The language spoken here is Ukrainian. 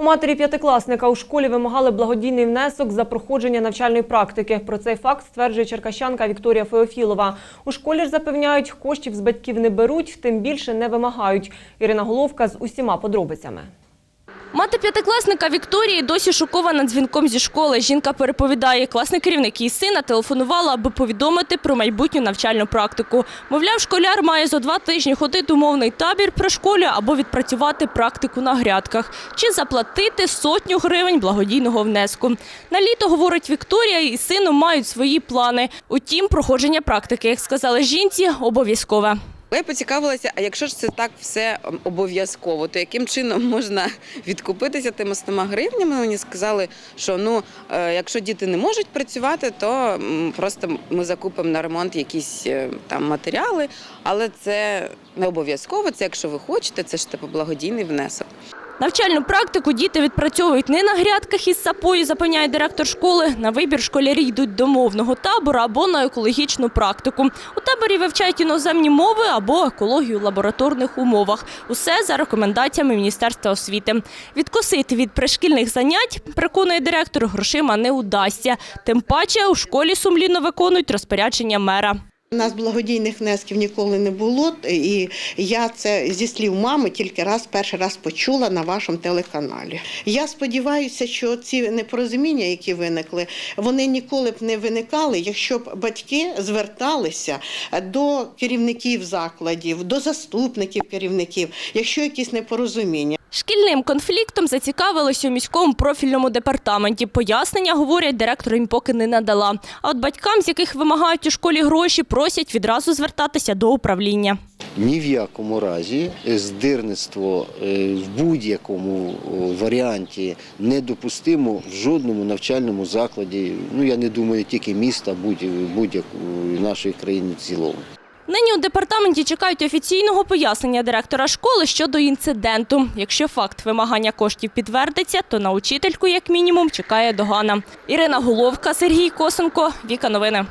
У матері п'ятикласника у школі вимагали благодійний внесок за проходження навчальної практики. Про цей факт стверджує черкащанка Вікторія Феофілова. У школі ж запевняють, коштів з батьків не беруть, тим більше не вимагають. Ірина Головка з усіма подробицями. Мати п'ятикласника Вікторії досі шокована дзвінком зі школи. Жінка переповідає, класний керівник її сина телефонувала, аби повідомити про майбутню навчальну практику. Мовляв, школяр має за два тижні ходити у мовний табір при школі або відпрацювати практику на грядках, чи заплатити сотню гривень благодійного внеску. На літо, говорить Вікторія, і сином мають свої плани. Утім, проходження практики, як сказали жінці, обов'язкове. Я поцікавилася, а якщо ж це так все ем, обов'язково, то яким чином можна відкупитися тими 100 гривнями? Мені сказали, що ну е, якщо діти не можуть працювати, то просто ми закупимо на ремонт якісь е, там матеріали, але це не обов'язково. Це якщо ви хочете, це ж типу благодійний внесок. Навчальну практику діти відпрацьовують не на грядках із сапою, запевняє директор школи. На вибір школярі йдуть до мовного табору або на екологічну практику. У таборі вивчають іноземні мови або екологію в лабораторних умовах. Усе за рекомендаціями Міністерства освіти. Відкосити від пришкільних занять, переконує директор, грошима не удасться. Тим паче у школі сумлінно виконують розпорядження мера. У нас благодійних внесків ніколи не було, і я це зі слів мами тільки раз перший раз почула на вашому телеканалі. Я сподіваюся, що ці непорозуміння, які виникли, вони ніколи б не виникали, якщо б батьки зверталися до керівників закладів, до заступників керівників, якщо якісь непорозуміння. Шкільним конфліктом зацікавились у міському профільному департаменті. Пояснення, говорять, директор їм поки не надала. А от батькам, з яких вимагають у школі гроші, просять відразу звертатися до управління. Ні в якому разі здирництво е, в будь-якому варіанті недопустимо в жодному навчальному закладі. Ну я не думаю, тільки міста, будь- будь-якої нашої країни в цілому. Нині у департаменті чекають офіційного пояснення директора школи щодо інциденту. Якщо факт вимагання коштів підтвердиться, то на учительку, як мінімум, чекає догана. Ірина Головка, Сергій Косенко, Віка Новини.